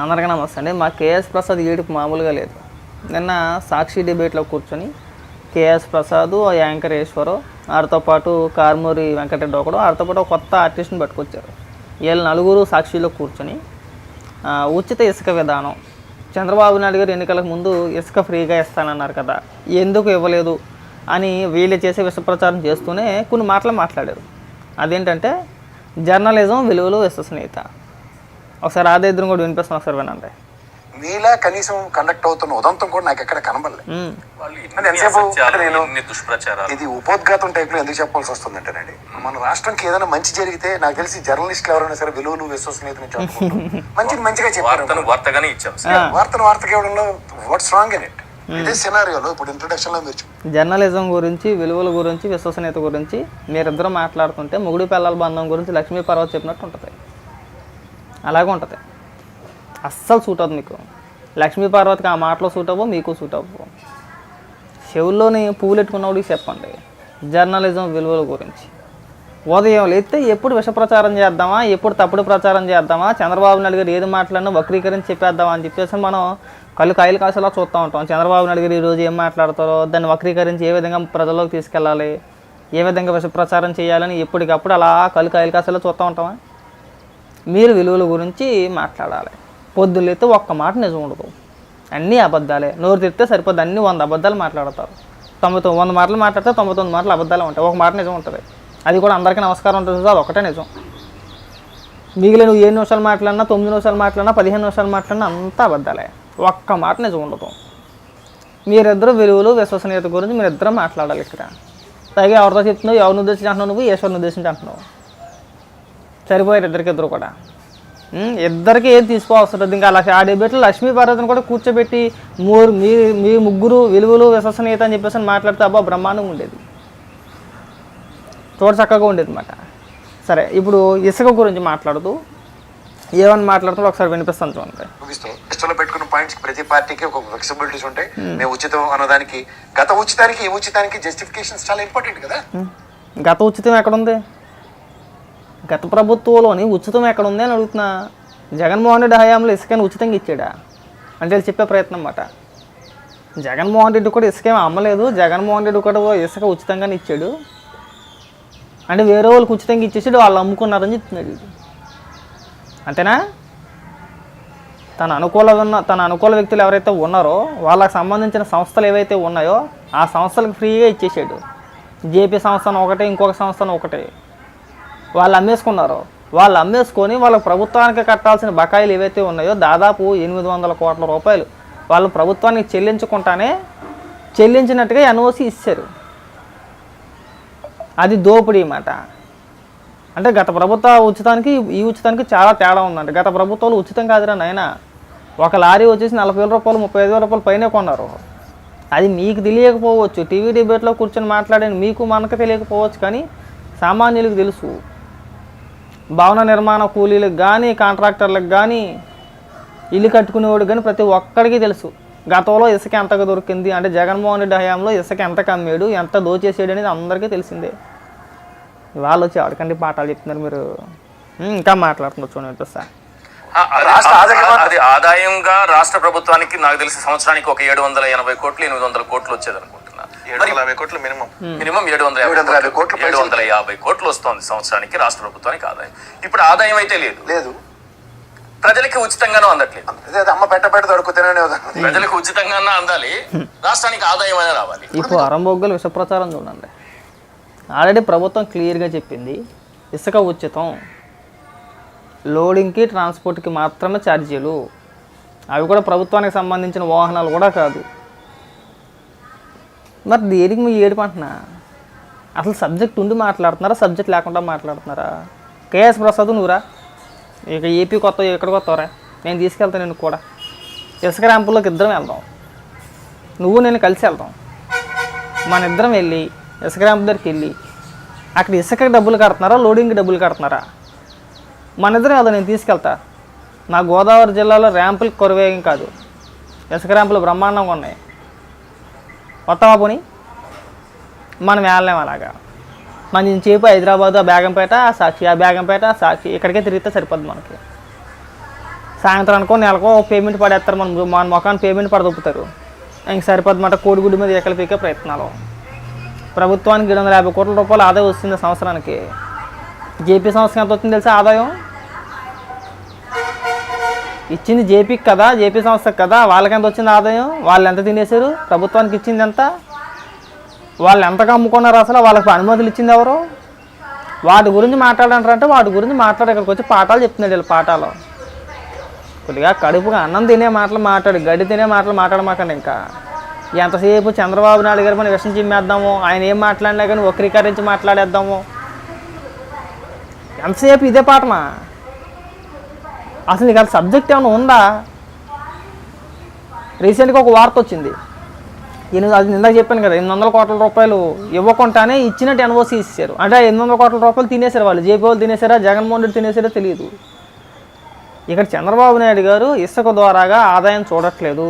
అందరికీ నమస్తే అండి. మా కేఎస్ ప్రసాద్ ఏడుపు మామూలుగా లేదు. నిన్న సాక్షి డిబేట్లో కూర్చొని కేఎస్ ప్రసాద్ ఆ యాంకర్ ఈశ్వరు వారితో పాటు కార్మూరి వెంకటరెడ్డి ఒకడు వారితో పాటు కొత్త ఆర్టిస్ట్ని పట్టుకొచ్చారు. వీళ్ళు నలుగురు సాక్షిలో కూర్చొని ఉచిత ఇసుక విధానం. చంద్రబాబు నాయుడు గారు ఎన్నికలకు ముందు ఇసుక ఫ్రీగా ఇస్తానన్నారు కదా ఎందుకు ఇవ్వలేదు అని వీళ్ళు చేసే విషప్రచారం చేస్తూనే కొన్ని మాటలు మాట్లాడారు. అదేంటంటే జర్నలిజం విలువలు విశ్వసనీయత. ఒకసారి ఆదే ఇద్దరు కూడా వినిపిస్తాను ఒకసారి వినండి. మీలా కనీసం కండక్ట్ అవుతున్న ఉదంతం కూడా నాకు ఎక్కడ కనబడలేదు. ఇది ఉపోద్ఘాతం టైప్లో ఎందుకు చెప్పాల్సి వస్తుందంటేనండి. మన రాష్ట్రానికి ఏదైనా మంచి జరిగితే నాకు తెలిసి జర్నలిస్టులు ఎవరైనా సరే విలువలు విశ్వసనీయతని చెప్పుకుంటూ మంచిది మంచిగా చెప్పారు వార్తను వార్తగానే ఇచ్చాం. ఆ. వార్తను వార్తకి ఇవ్వడంలో వాట్స్ రాంగ్ ఇన్ ఇట్. ఇదే సినారియోలో ఇప్పుడు ఇంట్రొడక్షన్లో మీరు. జర్నలిజం గురించి విలువల గురించి విశ్వసనీయత గురించి మీరిద్దరూ మాట్లాడుతుంటే మొగుడు పిల్లల బంధం గురించి లక్ష్మీ పర్వత్ చెప్పినట్టు ఉంటుంది. అలాగే ఉంటుంది. అస్సలు సూట్ అవుతుంది మీకు. లక్ష్మీ పార్వతికి ఆ మాటలో సూట్ అవ్వవు మీకు సూట్ అవ్వవు చెవుల్లోని పూలు ఎట్టుకున్నవాడికి చెప్పండి. జర్నలిజం విలువల గురించి. ఉదయం లేస్తే ఎప్పుడు విషప్రచారం చేద్దామా ఎప్పుడు తప్పుడు ప్రచారం చేద్దామా చంద్రబాబు నాయుడు గారు ఏది మాట్లాడినా వక్రీకరించి చెప్పేద్దామా అని చెప్పేసి మనం కళ్ళు కాయలు కాసేలా చూస్తూ ఉంటాం. చంద్రబాబు నాయుడు గారు ఈరోజు ఏం మాట్లాడతారో దాన్ని వక్రీకరించి ఏ విధంగా ప్రజల్లోకి తీసుకెళ్ళాలి ఏ విధంగా విషప్రచారం చేయాలని ఎప్పటికప్పుడు అలా కళ్ళు కాయలు కాసేలా చూస్తూ ఉంటామా? మీరు విలువల గురించి మాట్లాడాలి. పొద్దులైతే ఒక్క మాట నిజం ఉండదు. అన్నీ అబద్ధాలే. నోరు తిరిగితే సరిపోద్ది. అన్ని వంద అబద్ధాలు మాట్లాడతారు. తొంభై తొమ్మిది వంద మాటలు మాట్లాడితే తొంభై తొమ్మిది మాటలు అబద్ధాలు ఉంటాయి. ఒక మాట నిజం ఉంటుంది. అది కూడా అందరికీ నమస్కారం ఉంటుంది అది ఒకటే నిజం. మిగిలిన నువ్వు ఏడు నిమిషాలు మాట్లాడినా తొమ్మిది నిమిషాలు మాట్లాడినా పదిహేను నిమిషాలు మాట్లాడినా అంతా అబద్ధాలే. ఒక్క మాట నిజం ఉండదు. మీరిద్దరు విలువలు విశ్వసనీయత గురించి మీరిద్దరూ మాట్లాడాలి ఇక్కడ. పైగా ఎవరితో చెప్తున్నావు? ఎవరిని ఉద్దేశించి అంటున్నావు నువ్వు? ఈశ్వరిని ఉద్దేశించి అంటున్నావు. సరిపోయారు ఇద్దరికిద్దరు కూడా. ఇద్దరికి ఏది తీసుకోవాల్సి ఉంటుంది? ఇంకా అలా ఆ డెబేట్లో లక్ష్మీ భారతిని కూడా కూర్చోబెట్టి మూడు మీ మీ ముగ్గురు విలువలు విశ్వసనీయత అని చెప్పేసి అని మాట్లాడితే అబ్బా బ్రహ్మాండంగా ఉండేది. చూడ చక్కగా ఉండేది అన్నమాట సరే ఇప్పుడు ఇసుక గురించి మాట్లాడుతూ ఏమని మాట్లాడుతుందో ఒకసారి వినిపిస్తాను చూడండి. లిస్టులో పెట్టుకున్న పాయింట్స్ ప్రతి పార్టీకి ఒక ఫ్లెక్సిబిలిటీస్ ఉంటాయి. మేము ఉచితం అన్నదానికి గత ఉచితానికి ఈ ఉచితానికి జస్టిఫికేషన్స్ చాలా ఇంపార్టెంట్ కదా? గత ఉచితం ఎక్కడుంది? గత ప్రభుత్వంలోని ఉచితం ఎక్కడుంది అని అడుగుతున్నా. జగన్మోహన్ రెడ్డి హయాంలో ఇసుకని ఉచితంగా ఇచ్చాడా? అంటే చెప్పే ప్రయత్నం అన్నమాట. జగన్మోహన్ రెడ్డి కూడా ఇసుక అమ్మలేదు. జగన్మోహన్ రెడ్డి కూడా ఇసుక ఉచితంగానే ఇచ్చాడు. అంటే వేరే వాళ్ళకి ఉచితంగా ఇచ్చేసాడు వాళ్ళు అమ్ముకున్నారని చెప్తున్నాడు అంతేనా? తన అనుకూల ఉన్న తన అనుకూల వ్యక్తులు ఎవరైతే ఉన్నారో వాళ్ళకి సంబంధించిన సంస్థలు ఏవైతే ఉన్నాయో ఆ సంస్థలకు ఫ్రీగా ఇచ్చేసాడు. జేపీ సంస్థను ఒకటే ఇంకొక సంస్థను ఒకటే. వాళ్ళు అమ్మేసుకున్నారు వాళ్ళు అమ్మేసుకొని వాళ్ళ ప్రభుత్వానికి కట్టాల్సిన బకాయిలు ఏవైతే ఉన్నాయో దాదాపు ఎనిమిది వందల కోట్ల రూపాయలు వాళ్ళు ప్రభుత్వానికి చెల్లించుకుంటానే చెల్లించినట్టుగా ఎన్ఓసి ఇచ్చారు. అది దోపిడీ మాట అంటే గత ప్రభుత్వ ఉచితానికి ఈ ఉచితానికి చాలా తేడా ఉందండి గత ప్రభుత్వాలు ఉచితం కాదురా నాయన. ఒక లారీ వచ్చేసి నలభై వేల రూపాయలు ముప్పై ఐదు వేల రూపాయలు పైనే కొన్నారు. అది మీకు తెలియకపోవచ్చు. టీవీ డిబేట్లో కూర్చొని మాట్లాడిన మీకు మనకు తెలియకపోవచ్చు కానీ సామాన్యులకు తెలుసు. భవన నిర్మాణ కూలీలకు కానీ కాంట్రాక్టర్లకు కానీ ఇల్లు కట్టుకునేవాడు కానీ ప్రతి ఒక్కడికి తెలుసు. గతంలో ఇసుక ఎంతగా దొరికింది? అంటే జగన్మోహన్ రెడ్డి హయాంలో ఇసుక ఎంత కమ్మాడు? ఎంత దోచేసాడు అనేది అందరికీ తెలిసిందే. వాళ్ళు వచ్చి ఆడకండి పాఠాలు చెప్తున్నారు మీరు? ఇంకా మాట్లాడుతున్నారు చూడండి చూస్తా ఆ, అది- రాష్ట్ర ఆదాయం ఆ- అది ఆదాయంగా రాష్ట్ర ప్రభుత్వానికి నాకు తెలిసి సంవత్సరానికి ఒక ఏడు వందల ఎనభై కోట్లు ఎనిమిది వందల కోట్లు వచ్చేది అనుకుంటున్నా ఏడు వందల యాభై కోట్లు మినిమం. మినిమం ఏడు వందల యాభై కోట్లు ఏడు వందల యాభై కోట్లు వస్తుంది సంవత్సరానికి రాష్ట్ర ప్రభుత్వానికి ఆదాయం. ఇప్పుడు ఆదాయం అయితే లేదు. లేదు. ప్రజలకి ఉచితంగానూ అందట్లేదు. అదే అదే అమ్మ పెట్ట పెట్ట. ప్రజలకు ఉచితంగానే అందాలి? రాష్ట్రానికి ఆదాయం అనేది రావాలి. ఇప్పుడు అరంబొగ్గలు విష ప్రచారం చూడండి. ఆల్రెడీ ప్రభుత్వం క్లియర్గా చెప్పింది ఇసుక ఉచితం. లోడింగ్కి ట్రాన్స్పోర్ట్కి మాత్రమే ఛార్జీలు. అవి కూడా ప్రభుత్వానికి సంబంధించిన వాహనాలు కూడా కాదు. మరి దేనికి మీ ఏడుపంటున్నా? అసలు సబ్జెక్ట్ ఉండి మాట్లాడుతున్నారా? సబ్జెక్ట్ లేకుండా మాట్లాడుతున్నారా? కేఎస్ ప్రసాద్ నువ్వురా? ఇక ఏపీ కొత్త ఎక్కడ కొత్తవరా? నేను తీసుకెళ్తాను నేను కూడా. ఇసుక ర్యాంపుల్లోకి ఇద్దరం వెళ్దాం. నువ్వు నేను కలిసి వెళ్దాం. మన ఇద్దరం వెళ్ళి ఇసుక ర్యాంపు దగ్గరికి వెళ్ళి అక్కడ ఇసుక డబ్బులు కడుతున్నారా? లోడింగ్ డబ్బులు కడుతున్నారా? మన ఇద్దరం వెళ్దాం నేను తీసుకెళ్తా. నా గోదావరి జిల్లాలో ర్యాంపులు కొరవేయం కాదు. ఇసుక ర్యాంపులు బ్రహ్మాండంగా ఉన్నాయి. వస్తావా పోనీ మనం వెళ్ళలేం అలాగా. మన చేపు హైదరాబాద్ ఆ బేగంపేట సాక్షి ఆ బేగంపేట సాక్షి ఇక్కడికే తిరిగితే సరిపోద్ది మనకి. సాయంత్రం అనుకో నెలకో పేమెంట్ పడేస్తారు మన మన ముఖాన్ని పేమెంట్ పడదొప్పుతారు. ఇంక సరిపోద్దన్నమాట కోడిగుడ్డు మీద ఏకలు పీకే ప్రయత్నాలు. ప్రభుత్వానికి ఏడు వందల యాభై కోట్ల రూపాయలు ఆదాయం వస్తుంది సంవత్సరానికి. జేపీ సంస్థకి ఎంత వచ్చింది తెలుసా ఆదాయం? ఇచ్చింది జేపీకి కదా జేపీ సంస్థకి కదా వాళ్ళకెంత వచ్చింది ఆదాయం? వాళ్ళు ఎంత తినేశారు? ప్రభుత్వానికి ఇచ్చింది ఎంత? వాళ్ళు ఎంతగా అమ్ముకున్నారు అసలు వాళ్ళకి అనుమతులు ఇచ్చింది ఎవరు? వాటి గురించి మాట్లాడంటారంటే వాటి గురించి మాట్లాడే ఇక్కడికి వచ్చి పాఠాలు చెప్తున్నాడు వీళ్ళు పాఠాలు. కొద్దిగా కడుపుగా అన్నం తినే మాటలు మాట్లాడు గడ్డి తినే మాటలు మాట్లాడమాకండి ఇంకా. ఎంతసేపు చంద్రబాబు నాయుడు గారు మనం విషయం చిమ్మేద్దాము ఆయన ఏం మాట్లాడినా కానీ వక్రీకరించి మాట్లాడేద్దాము? ఎంతసేపు ఇదే పాఠమా? అసలు నీకు సబ్జెక్ట్ ఏమైనా ఉందా? రీసెంట్గా ఒక వార్త వచ్చింది. ఎనిమిది అది ఇందాక చెప్పాను కదా ఎనిమిది వందల కోట్ల రూపాయలు ఇవ్వకుండానే ఇచ్చినట్టు ఎన్ఓసి ఇచ్చారు. అంటే ఎనిమిది వందల కోట్ల రూపాయలు తినేశారు వాళ్ళు. జేపీ వాళ్ళు తినేసారా జగన్మోహన్ రెడ్డి తినేసారో తెలియదు. ఇక్కడ చంద్రబాబు నాయుడు గారు ఇసుక ద్వారాగా ఆదాయం చూడట్లేదు.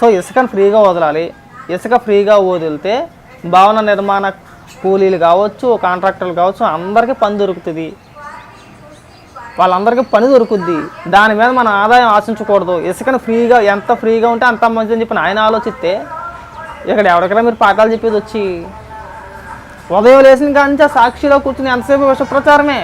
సో ఇసుకను ఫ్రీగా వదలాలి. ఇసుక ఫ్రీగా వదిలితే భవన నిర్మాణ కూలీలు కావచ్చు కాంట్రాక్టర్లు కావచ్చు అందరికీ పని దొరుకుతుంది. వాళ్ళందరికీ పని దొరుకుద్ది. దాని మీద మనం ఆదాయం ఆశించకూడదు. ఇసుకను ఫ్రీగా ఎంత ఫ్రీగా ఉంటే అంత మంచిదని చెప్పి ఆయన ఆలోచిస్తే ఇక్కడ ఎవరికైనా మీరు పాఠాలు చెప్పేది వచ్చి ఉదయం లేచిన కానీ సాక్షిలో కూర్చుని ఎంతసేపు విష ప్రచారమే?